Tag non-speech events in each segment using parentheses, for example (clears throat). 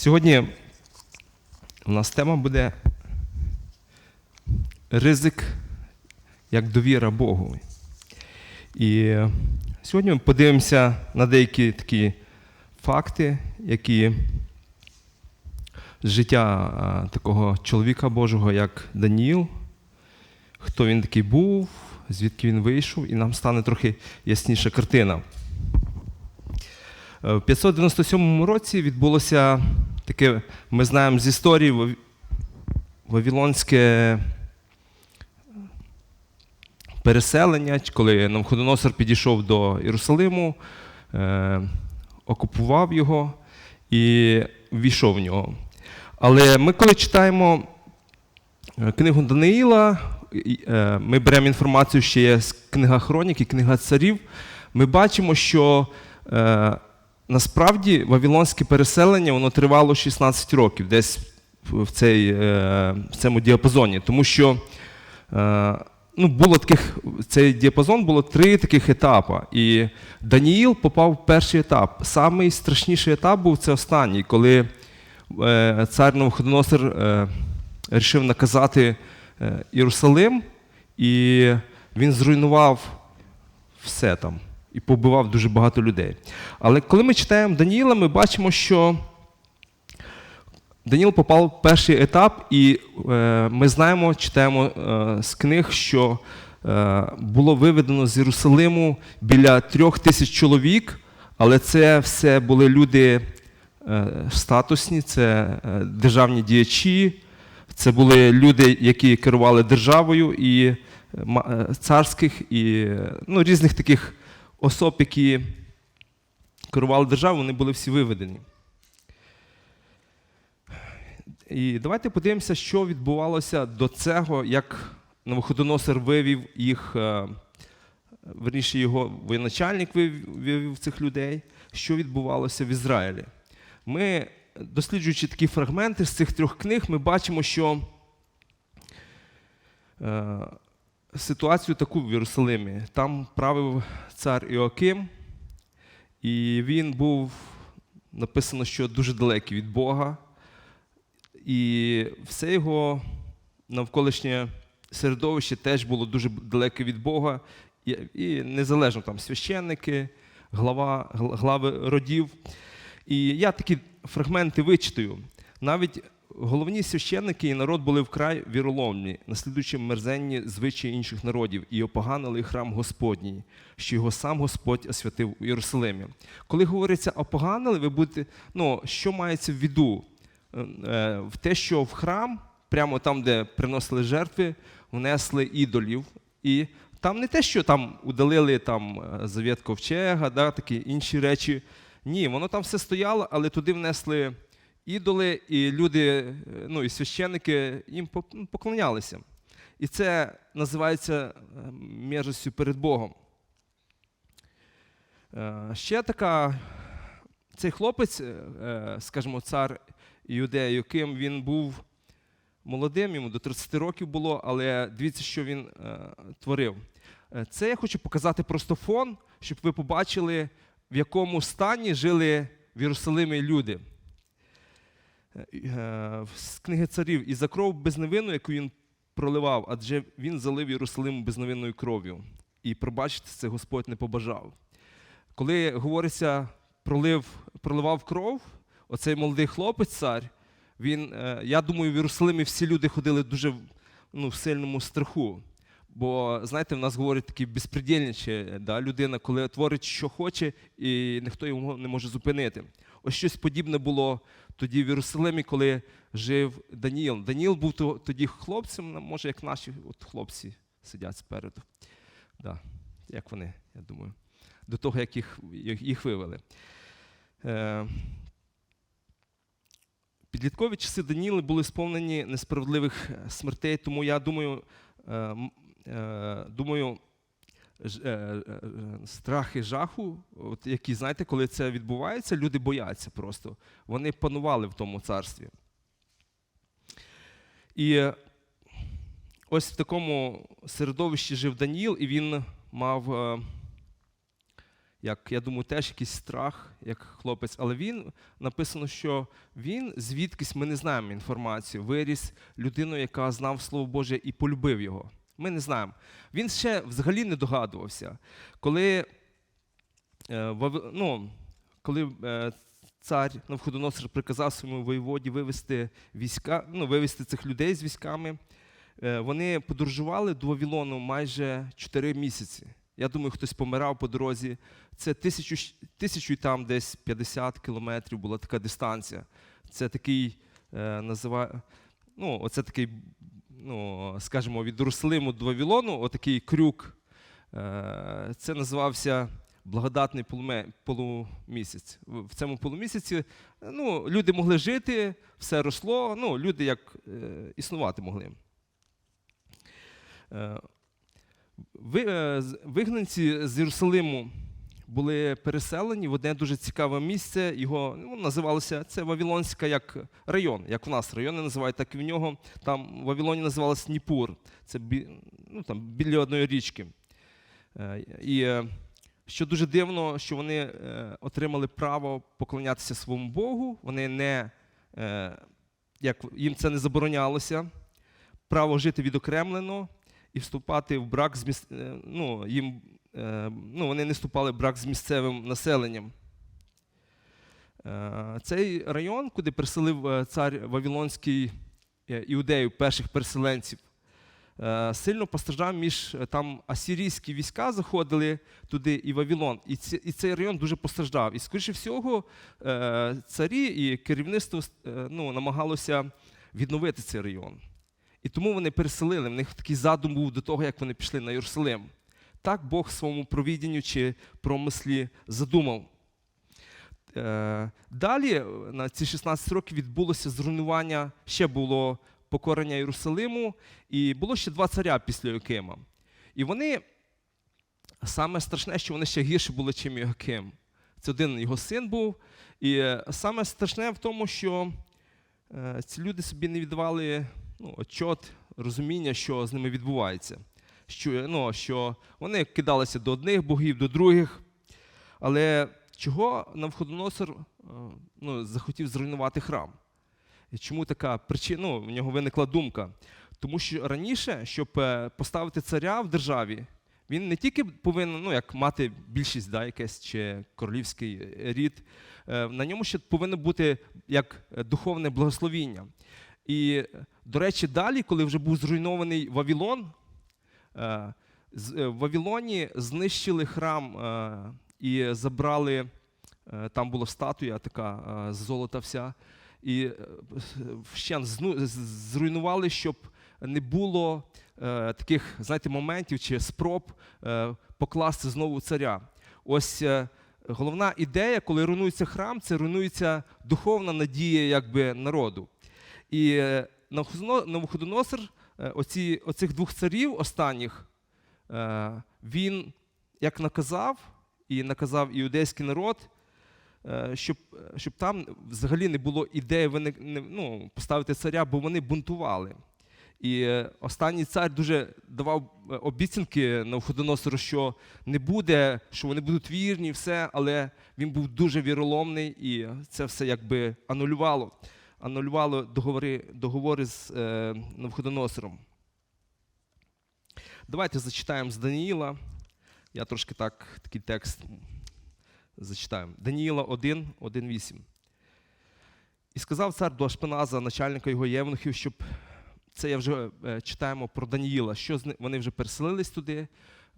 Сьогодні у нас тема буде ризик як довіра Богу. І сьогодні ми подивимося на деякі такі факти, які життя такого чоловіка Божого, як Даніїл, хто він такий був, звідки він вийшов, і нам стане трохи ясніша картина. Е, В 597 році відбулося таке, ми знаємо з історії Вав- Вавилонське переселення, коли Навходоносор підійшов до Єрусалиму, е, окупував його і ввійшов в нього. Але ми, коли читаємо е, книгу Даниїла, е, ми беремо інформацію ще є з книга Хронік і книга царів, ми бачимо, що е, насправді вавилонське переселення воно тривало 16 років, десь в, цей, е, в цьому діапазоні. Тому що е, ну, було таких, цей діапазон було три таких етапи. І Даніїл попав в перший етап. Самий страшніший етап був це останній, коли е, цар Навуходоносор е, рішив наказати Єрусалим, і він зруйнував все там і побивав дуже багато людей. Але коли ми читаємо Даніїла, ми бачимо, що Даніл попав в перший етап, і е, ми знаємо, читаємо е, з книг, що е, було виведено з Єрусалиму біля трьох тисяч чоловік, але це все були люди статусні, це державні діячі, це були люди, які керували державою і царських, і ну, різних таких особ, які керували державою, вони були всі виведені. І давайте подивимося, що відбувалося до цього, як Навуходоносор вивів їх, е, верніше його воєначальник вивів, вивів цих людей, що відбувалося в Ізраїлі. Ми, досліджуючи такі фрагменти з цих трьох книг, ми бачимо, що е, ситуацію таку в Єрусалимі. Там правив цар Іоаким, і він був написано, що дуже далекий від Бога. І все його навколишнє середовище теж було дуже далеке від Бога. І, і незалежно там священники, глава, глави родів. І я такі фрагменти вичитую. Навіть головні священники і народ були вкрай віроломні, наслідуючи мерзенні звичаї інших народів, і опоганили храм Господній, що його сам Господь освятив у Єрусалимі. Коли говориться опоганили, ви будете, ну, що мається в виду? Е, в те, що в храм, прямо там, де приносили жертви, внесли ідолів. І там не те, що там удалили там е, завіт ковчега, да, такі інші речі. Ні, воно там все стояло, але туди внесли ідоли, і люди, е, ну і священники їм ну, поклонялися. І це називається е, перед Богом. Е, Ще така, цей хлопець, скажімо, цар Іудеї, яким він був молодим, йому до 30 років було, але дивіться, що він творив. Це я хочу показати просто фон, щоб ви побачили, в якому стані жили в Єрусалимі люди. Е, е, З книги царів, і за кров безневинну, яку він проливав, адже він залив Єрусалим безневинною кров'ю. І пробачити це Господь не побажав. Коли говориться, пролив, проливав кров, оцей молодий хлопець, цар, він, е, я думаю, в Єрусалимі всі люди ходили дуже ну, в сильному страху. Бо, знаєте, в нас говорять такі безпредельничі, да, людина, коли творить, що хоче, і ніхто його не може зупинити. Ось щось подібне було тоді в Єрусалимі, коли жив Даніїл. Даніїл був тоді хлопцем, ну, може, як наші от хлопці сидять спереду. Да, як вони, я думаю, до того, як їх, їх- вивели. Е, Підліткові часи Даніли були сповнені несправедливих смертей, тому я думаю, е, е, думаю, страх і жаху, от які, знаєте, коли це відбувається, люди бояться просто. Вони панували в тому царстві. І е, ось в такому середовищі жив Даніїл, і він мав е, як я думаю, теж якийсь страх, як хлопець. Але він написано, що він звідкись ми не знаємо інформацію. Виріс людиною, яка знав Слово Боже і полюбив його. Ми не знаємо. Він ще взагалі не догадувався. Коли, е, ну, коли е, цар Навходоносор приказав своєму воєводі вивести війська, ну, вивести цих людей з військами, е, вони подорожували до Вавилону майже 4 місяці. Я думаю, хтось помирав по дорозі. Це тисячу, тисячу і там десь 50 кілометрів була така дистанція. Це такий, називає, ну, оце такий, ну, скажімо, від Єрусалиму до Вавилону, отакий крюк. Е, це називався благодатний полумісяць. В цьому полумісяці ну, люди могли жити, все росло, ну, люди як е, існувати могли. Е, вигнанці з Єрусалиму були переселені в одне дуже цікаве місце. Його ну, називалося це Вавилонська як район, як в нас райони називають, так і в нього. Там в Вавилоні називалось Ніпур. Це бі, ну, там, біля одної річки. Е, І е, що дуже дивно, що вони е, отримали право поклонятися своєму Богу. Вони не як їм це не заборонялося. Право жити відокремлено і вступати в брак з міс... ну, їм, ну, вони не вступали брак з місцевим населенням. Е, Цей район, куди переселив е, цар Вавилонський е, іудеїв, перших переселенців, е, сильно постраждав між е, там асирійські війська заходили туди і Вавилон. І, цей район дуже постраждав. І, скоріше всього, е, царі і керівництво е, ну, намагалося відновити цей район. І тому вони переселили. В них такий задум був до того, як вони пішли на Єрусалим. Так Бог в своєму провідінню чи промислі задумав. Е, Далі е, на ці 16 років відбулося зруйнування, ще було покорення Єрусалиму, і було ще два царя після Йокима. І вони, саме страшне, що вони ще гірше були, чим Йоким. Це один його син був. І е, саме страшне в тому, що ці люди собі не віддавали ну, отчот, розуміння, що з ними відбувається. Що, ну, що вони кидалися до одних богів, до других. Але чого Навходоносор е, ну, захотів зруйнувати храм? І чому така причина? Ну, в нього виникла думка. Тому що раніше, щоб е, поставити царя в державі, він не тільки повинен ну, як мати більшість да, якесь, чи королівський рід, е, на ньому ще повинно бути як духовне благословіння. І, до речі, далі, коли вже був зруйнований е, в Вавилоні знищили храм е, і забрали, е, там була статуя така е, золота вся, і е, з- зруйнували, щоб не було е, таких, знаєте, моментів чи спроб е, покласти знову царя. Ось е, головна ідея, коли руйнується храм, це руйнується духовна надія якби, народу. І е, Навуходоносор, е, оці, оцих двох царів останніх, е, він як наказав, і наказав іудейський народ, е, щоб, щоб там взагалі не було ідеї ну, поставити царя, бо вони бунтували. І е, останній цар дуже давав е, обіцянки Навходоносору, що не буде, що вони будуть вірні, все, але він був дуже віроломний, і це все якби анулювало, анулювало договори, договори з е, Навходоносором. Давайте зачитаємо з Даніїла. Я трошки так, такий текст зачитаю. Даніїла 1, 1, 8. І сказав цар до Ашпеназа, начальника його євнухів, щоб це я вже е, читаємо про Даніїла, що з вони вже переселились туди,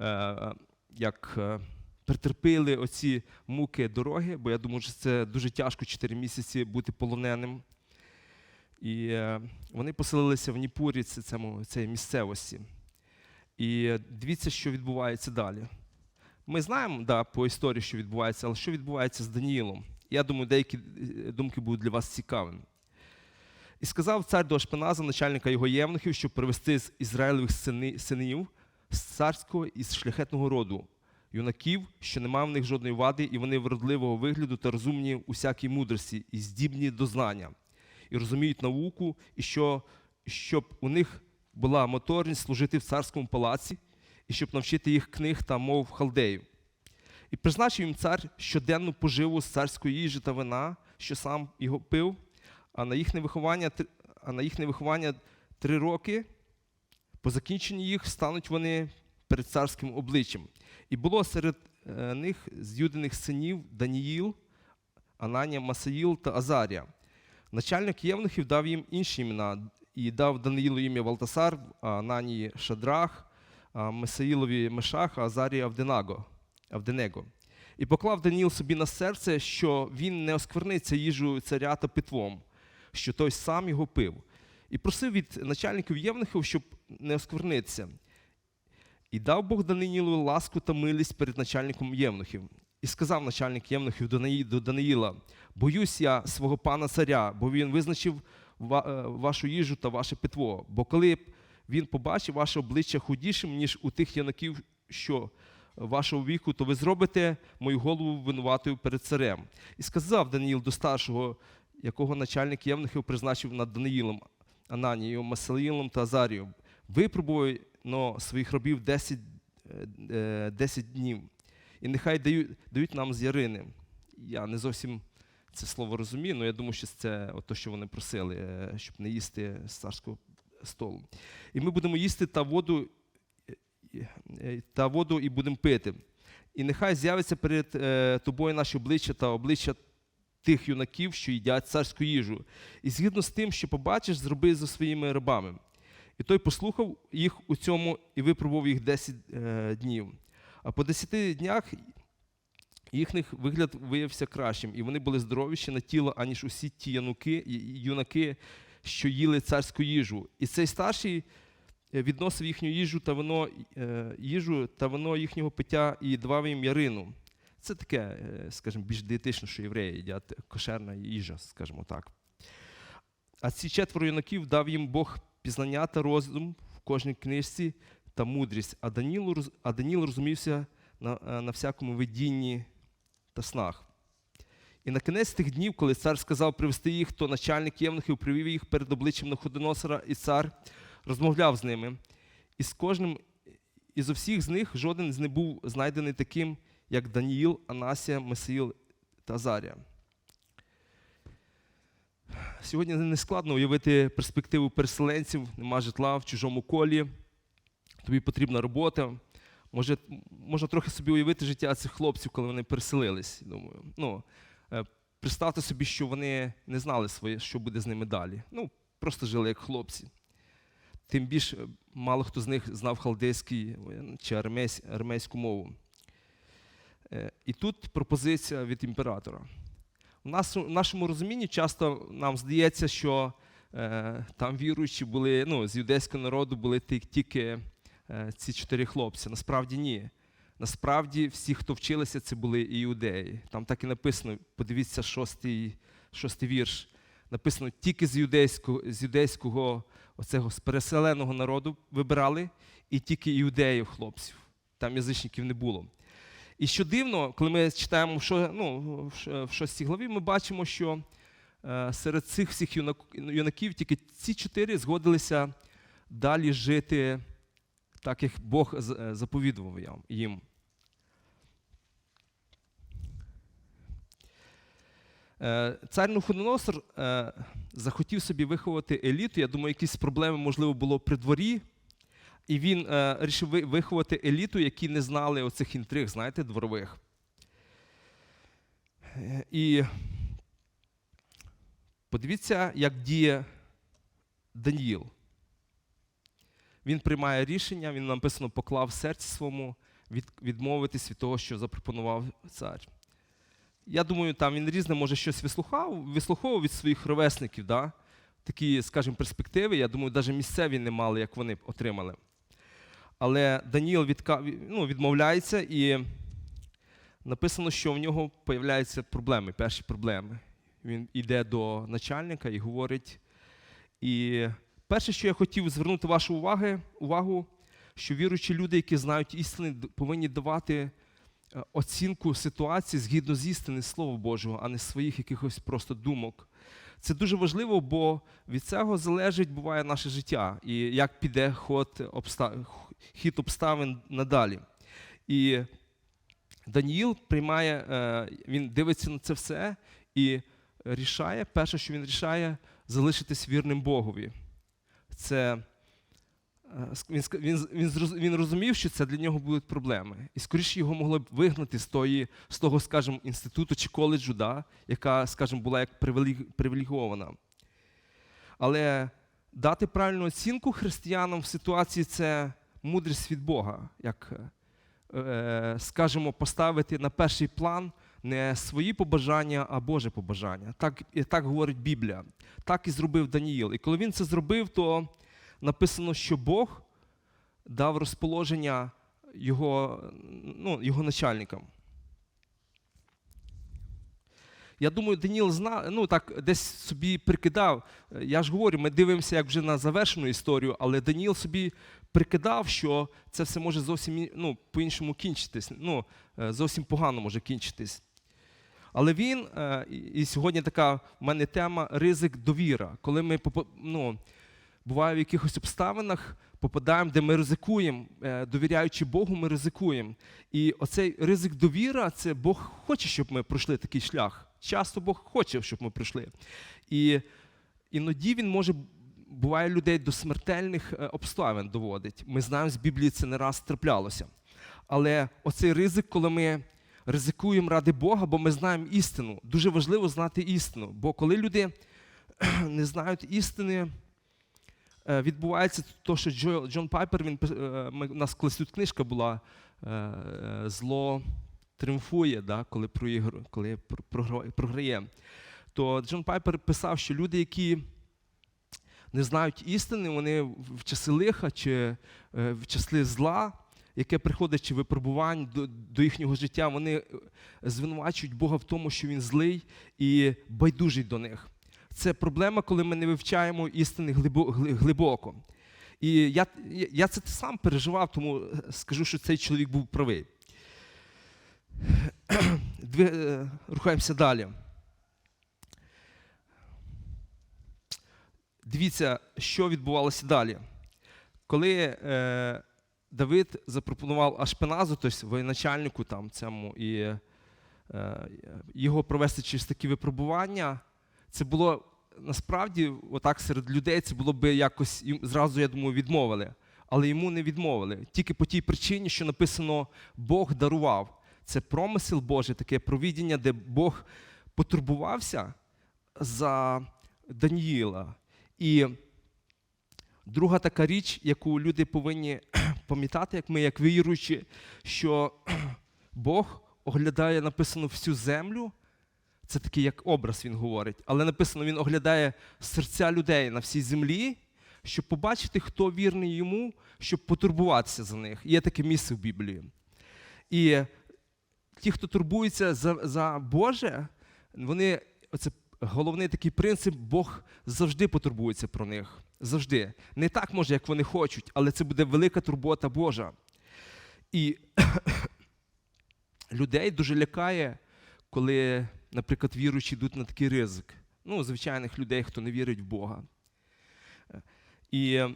е, як е, претерпіли оці муки дороги, бо я думаю, що це дуже тяжко 4 місяці бути полоненим. І е, вони поселилися в Ніпурі, цьому, цієї місцевості. І дивіться, що відбувається далі. Ми знаємо да, по історії, що відбувається, але що відбувається з Даніїлом? Я думаю, деякі е, думки будуть для вас цікавими. І сказав цар до Ашпеназа, начальника його євнухів, щоб привести з Ізраїлевих синів з царського і з шляхетного роду, юнаків, що нема в них жодної вади, і вони вродливого вигляду та розумні у всякій мудрості, і здібні до знання, і розуміють науку, і що, щоб у них була моторність служити в царському палаці, і щоб навчити їх книг та мов халдеїв. І призначив їм цар щоденну поживу з царської їжі та вина, що сам його пив, а на їхнє виховання, а на їхнє виховання три роки, по закінченні їх стануть вони перед царським обличчям. І було серед е, них з юдиних синів Даніїл, Ананія, Масаїл та Азарія. Начальник євнухів дав їм інші імена і дав Даниїлу ім'я Валтасар, а Ананії Шадрах, Месаїлові Мешах, а Азарії Авденаго, Авденего. І поклав Даніїл собі на серце, що він не оскверниться їжею царя та питвом, що той сам його пив. І просив від начальників євнухів, щоб не осквернитися. І дав Бог Даниїлу ласку та милість перед начальником євнухів. І сказав начальник євнухів до Даниїла: Боюсь я свого пана царя, бо він визначив е, вашу їжу та ваше питво. Бо коли б він побачив ваше обличчя худішим, ніж у тих янаків, що вашого віку, то ви зробите мою голову винуватою перед царем. І сказав Даниїл до старшого, якого начальник євнухів призначив над Даниїлом, Ананією, Масаліїлом та Азарієм. Випробуй но своїх рабів 10, е, е, 10 днів, і нехай дають, дають нам з ярини. Я не зовсім це слово розумію, але я думаю, що це те, що вони просили, е, щоб не їсти з царського столу. І ми будемо їсти та воду, е, е, та воду і будемо пити. І нехай з'явиться перед тобою наші обличчя та обличчя тих юнаків, що їдять царську їжу. І згідно з тим, що побачиш, зроби за своїми рабами. І той послухав їх у цьому і випробував їх 10 е, днів. А по 10 днях їхніх вигляд виявився кращим, і вони були здоровіші на тіло, аніж усі ті януки, юнаки, що їли царську їжу. І цей старший е, відносив їхню їжу та вино, е, їжу та вино їхнього пиття і давав їм ярину. Це таке, е, скажімо, більш дієтично, що євреї їдять кошерна їжа, скажімо так. А ці четверо юнаків дав їм Бог пізнання та розум в кожній книжці та мудрість, а Даніл, а Даніл розумівся на, е, на всякому видінні та снах. І на кінець тих днів, коли цар сказав привести їх, то начальник євнухів привів їх перед обличчям Находоносора, і цар розмовляв з ними. І з кожним, і з усіх з них жоден з не був знайдений таким, як Даніїл, Анасія, Месаїл та Азарія. Сьогодні не складно уявити перспективу переселенців, нема житла в чужому колі, тобі потрібна робота. Може, можна трохи собі уявити життя цих хлопців, коли вони переселились. Думаю. Ну, е, представте собі, що вони не знали своє, що буде з ними далі. Ну, просто жили як хлопці. Тим більше мало хто з них знав халдейський е, чи армейсь, армейську мову. Е, І тут пропозиція від імператора. У нас, в нашому розумінні часто нам здається, що е, там віруючі були, ну, з юдейського народу були тільки ці чотири хлопці. Насправді ні. Насправді всі, хто вчилися, це були іудеї. Там так і написано, подивіться, шостий, шостий вірш. Написано, тільки з юдейського, з юдейського оцього з переселеного народу вибирали, і тільки іудеїв хлопців. Там язичників не було. І що дивно, коли ми читаємо шо- ну, в шостій главі, ми бачимо, що е, серед цих всіх юнак- юнаків тільки ці чотири згодилися далі жити так, як Бог е, заповідував їм. Е, Цар Нуходоносор е, захотів собі виховати еліту. Я думаю, якісь проблеми, можливо, було при дворі. І він е, рішив виховати еліту, які не знали оцих інтриг, знаєте, дворових. І подивіться, як діє Даніїл. Він приймає рішення, він написано поклав серці своєму відмовитись від того, що запропонував цар. Я думаю, там він різне, може, щось вислухав, вислуховував від своїх ровесників, да? такі, скажімо, перспективи. Я думаю, навіть місцеві не мали, як вони отримали. Але Даніїл відка... ну, відмовляється, і написано, що в нього з'являються проблеми, перші проблеми. Він йде до начальника і говорить. І перше, що я хотів звернути вашу увагу, увагу що віруючі люди, які знають істини, повинні давати е, оцінку ситуації згідно з істини Слова Божого, а не своїх якихось просто думок. Це дуже важливо, бо від цього залежить буває наше життя і як піде ход обста... хід обставин надалі. І Даніїл приймає, е, він дивиться на це все і рішає, перше, що він рішає, залишитись вірним Богові. Це е, він, він, він, розумів, що це для нього будуть проблеми. І скоріше його могли б вигнати з, тої, з того, скажімо, інституту чи коледжу, да, яка, скажімо, була як привілег- привілегована. Але дати правильну оцінку християнам в ситуації це мудрість від Бога, як, е, скажімо, поставити на перший план не свої побажання, а Боже побажання. Так, так говорить Біблія. Так і зробив Даніїл. І коли він це зробив, то написано, що Бог дав розположення його, ну, його начальникам. Я думаю, Даніл зна, ну так десь собі прикидав. Я ж говорю, ми дивимося як вже на завершену історію, але Даніл собі прикидав, що це все може зовсім ну, по-іншому кінчитись. Ну, е, зовсім погано може кінчитись. Але він, е, і- сьогодні така в мене тема ризик довіра. Коли ми ну, буває в якихось обставинах, попадаємо, де ми ризикуємо, е, довіряючи Богу, ми ризикуємо. І оцей ризик довіра це Бог хоче, щоб ми пройшли такий шлях. Часто Бог хоче, щоб ми пройшли. І іноді він може, буває людей до смертельних е, обставин доводить. Ми знаємо, з Біблії це не раз траплялося. Але оцей ризик, коли ми ризикуємо ради Бога, бо ми знаємо істину. Дуже важливо знати істину. Бо коли люди (clears throat) не знають істини, е, відбувається те, що Джо- Джон Пайпер, він, е, у нас колись тут книжка була е, Зло тріумфує, да, коли, коли програє. То Джон Пайпер писав, що люди, які не знають істини, вони в часи лиха чи в часи зла, яке приходить чи випробувань до, до їхнього життя, вони е, звинувачують Бога в тому, що він злий і байдужий до них. Це проблема, коли ми не вивчаємо істини глибоко. І я, я це сам переживав, тому е, скажу, що цей чоловік був правий. (clears throat) Е, рухаємося далі. Дивіться, що відбувалося далі. Коли е, Давид запропонував Ашпеназу, тобто воєначальнику там цьому, і е, його провести через такі випробування, це було насправді, отак серед людей, це було би якось зразу, я думаю, відмовили. Але йому не відмовили. Тільки по тій причині, що написано Бог дарував. Це промисел Божий, таке провідіння, де Бог потурбувався за Даніїла. І друга така річ, яку люди повинні пам'ятати, як ми, як віруючі, що (clears throat) Бог оглядає написано всю землю. Це такий як образ він говорить, але написано, він оглядає серця людей на всій землі, щоб побачити, хто вірний йому, щоб потурбуватися за них. Є таке місце в Біблії. І ті, хто турбується за, за Боже, вони, оце головний такий принцип, Бог завжди потурбується про них. Завжди. Не так може, як вони хочуть, але це буде велика турбота Божа. І (coughs) людей дуже лякає, коли, наприклад, віруючі йдуть на такий ризик. Ну, звичайних людей, хто не вірить в Бога. І е,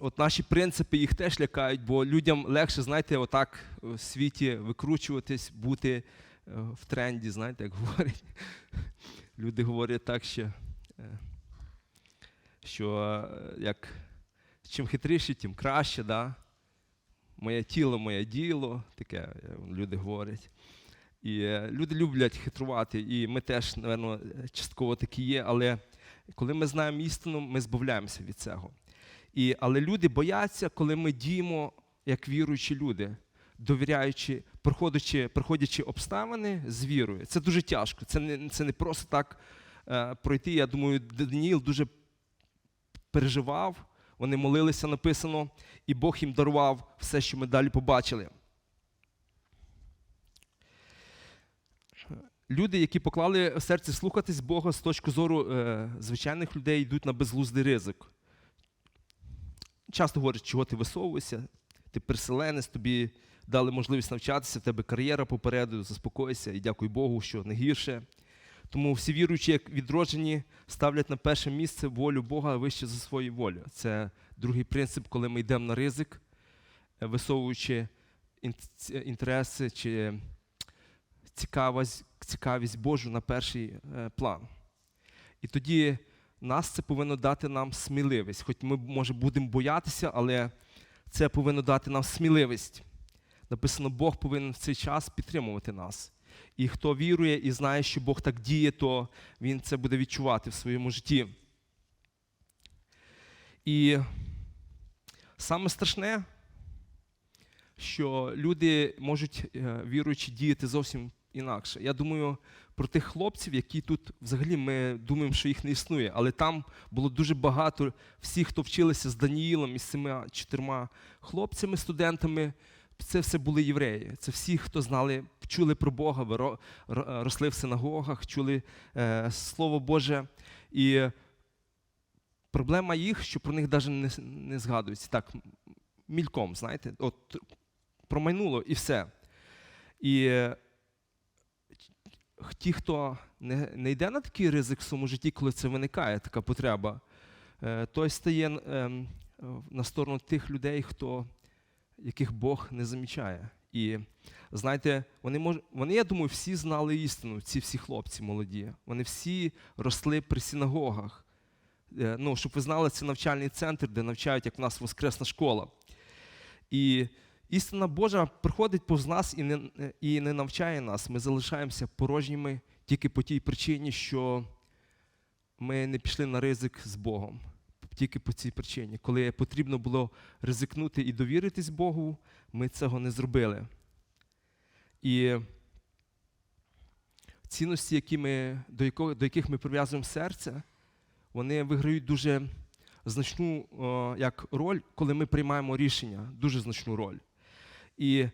от наші принципи їх теж лякають, бо людям легше, знаєте, отак в світі викручуватись, бути е, в тренді, знаєте, як говорять. (laughs) Люди говорять так, що, е, що е, як, чим хитріше, тим краще. Да? Моє тіло, моє діло, таке е, люди говорять. І е, люди люблять хитрувати, і ми теж, напевно, частково такі є, але коли ми знаємо істину, ми збавляємося від цього. І, але люди бояться, коли ми діємо як віруючі люди, довіряючи, проходячи, проходячи обставини з вірою. Це дуже тяжко. Це не, це не просто так е, пройти. Я думаю, Даніїл дуже переживав, вони молилися, написано, і Бог їм дарував все, що ми далі побачили. Люди, які поклали в серці слухатись Бога з точки зору е, звичайних людей, йдуть на безглуздий ризик. Часто говорять, чого ти висовуєшся, ти переселенець, тобі дали можливість навчатися, в тебе кар'єра попереду, заспокойся і дякуй Богу, що не гірше. Тому всі віруючі, як відроджені, ставлять на перше місце волю Бога вище за свою волю. Це другий принцип, коли ми йдемо на ризик, е, висовуючи інтереси чи цікавість, цікавість Божу на перший е, план. І тоді нас це повинно дати нам сміливість. Хоч ми, може, будемо боятися, але це повинно дати нам сміливість. Написано, Бог повинен в цей час підтримувати нас. І хто вірує і знає, що Бог так діє, то він це буде відчувати в своєму житті. І саме страшне, що люди можуть, е, віруючи, діяти зовсім інакше. Я думаю про тих хлопців, які тут взагалі ми думаємо, що їх не існує, але там було дуже багато всіх, хто вчилися з Даніїлом і з цими чотирма хлопцями, студентами. Це все були євреї. Це всі, хто знали, чули про Бога, росли в синагогах, чули е, Слово Боже. І проблема їх, що про них навіть не, згадується. Так, мільком, знаєте, от промайнуло і все. І е, ті, хто не, не йде на такий ризик в своєму житті, коли це виникає, така потреба, е, той стає е, на сторону тих людей, хто, яких Бог не замічає. І знаєте, вони мож, вони, я думаю, всі знали істину, ці всі хлопці молоді. Вони всі росли при синагогах. Е, Ну, щоб ви знали, це навчальний центр, де навчають, як в нас воскресна школа. І істина Божа приходить повз нас і не, і не навчає нас. Ми залишаємося порожніми тільки по тій причині, що ми не пішли на ризик з Богом. Тільки по цій причині. Коли потрібно було ризикнути і довіритись Богу, ми цього не зробили. І цінності, які ми, до, якого, до яких ми прив'язуємо серце, вони виграють дуже значну о, як роль, коли ми приймаємо рішення, дуже значну роль. І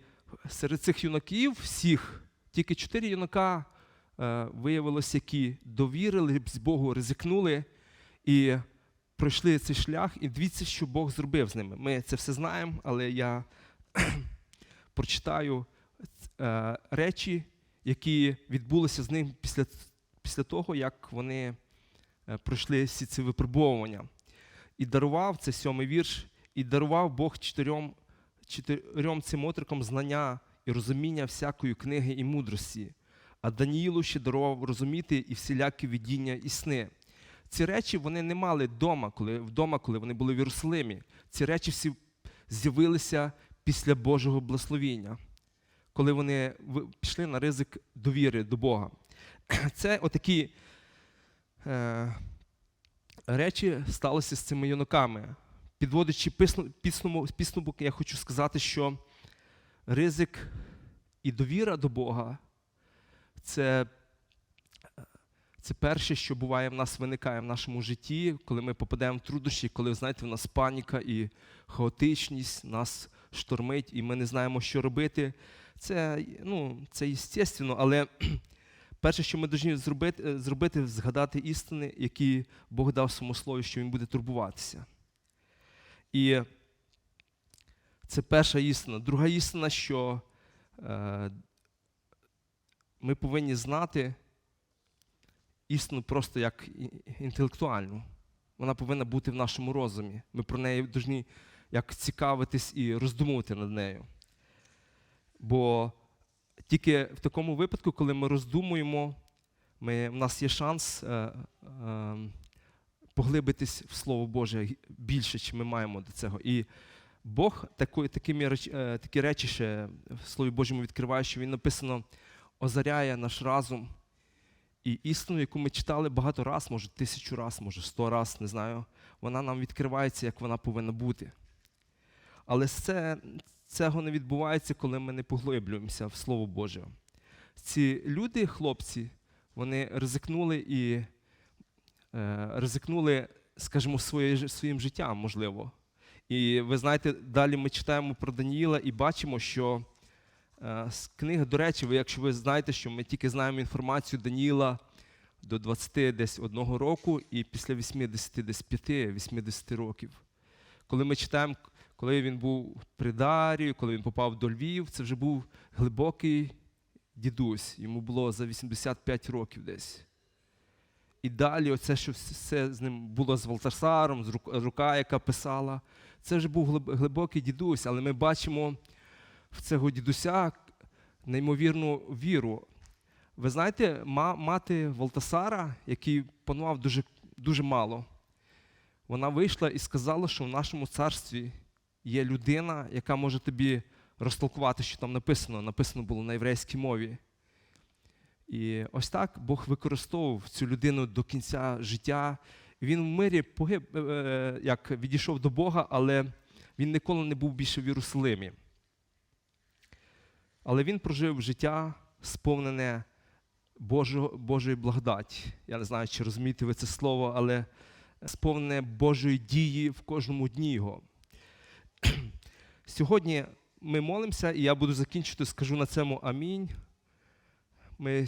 серед цих юнаків, всіх, тільки чотири юнака е, виявилося, які довірились Богу, ризикнули і пройшли цей шлях. І дивіться, що Бог зробив з ними. Ми це все знаємо, але я (clears throat) прочитаю е, речі, які відбулися з ним після, після того, як вони е, пройшли всі ці випробовування. І дарував це сьомий вірш, і дарував Бог чотирьом, чотирьом цим отрокам знання і розуміння всякої книги і мудрості. А Даніїлу ще дарував розуміти і всілякі видіння і сни. Ці речі вони не мали вдома, коли, вдома, коли вони були в Єрусалимі. Ці речі всі з'явилися після Божого благословіння, коли вони пішли на ризик довіри до Бога. (clears throat) Це отакі е, речі сталися з цими юнаками. Підводячи підсумок, я хочу сказати, що ризик і довіра до Бога це, це перше, що буває в нас виникає в нашому житті, коли ми попадаємо в труднощі, коли, знаєте, в нас паніка і хаотичність, нас штормить, і ми не знаємо, що робити. Це, ну, це естественно, але (clears throat) перше, що ми повинні зробити, е, зробити, згадати істини, які Бог дав своєму слові, що Він буде турбуватися. І це перша істина. Друга істина, що е, ми повинні знати істину просто як інтелектуальну. Вона повинна бути в нашому розумі. Ми про неї повинні як цікавитись і роздумувати над нею. Бо тільки в такому випадку, коли ми роздумуємо, ми, в нас є шанс е, е, поглибитись в Слово Боже більше, чим ми маємо до цього. І Бог такими, е, такі речі ще в Слові Божому відкриває, що Він написано озаряє наш разум. І істину, яку ми читали багато раз, може тисячу раз, може сто раз, не знаю, вона нам відкривається, як вона повинна бути. Але це, цього не відбувається, коли ми не поглиблюємося в Слово Боже. Ці люди, хлопці, вони ризикнули і е, ризикнули, скажімо, своє, своїм життям, можливо. І ви знаєте, далі ми читаємо про Даніїла і бачимо, що з книги, до речі, ви, якщо ви знаєте, що ми тільки знаємо інформацію Даніїла до 20 десь одного року і після 80 десь 5-80 років. Коли ми читаємо, коли він був при Дарі, коли він попав до Львів, це вже був глибокий дідусь, йому було за 85 років десь. І далі, оце, що все з ним було з Валтасаром, з рука, яка писала, це вже був глибокий дідусь, але ми бачимо в цього дідуся неймовірну віру. Ви знаєте, мати Валтасара, який панував дуже, дуже мало, вона вийшла і сказала, що в нашому царстві є людина, яка може тобі розтолкувати, що там написано. Написано було на єврейській мові. І ось так Бог використовував цю людину до кінця життя. Він в мирі погиб, е, як відійшов до Бога, але він ніколи не був більше в Єрусалимі. Але він прожив життя, сповнене Божої благодаті. Я не знаю, чи розумієте ви це слово, але сповнене Божої дії в кожному дні його. (clears throat) Сьогодні ми молимося, і я буду закінчити, скажу на цьому амінь. Ми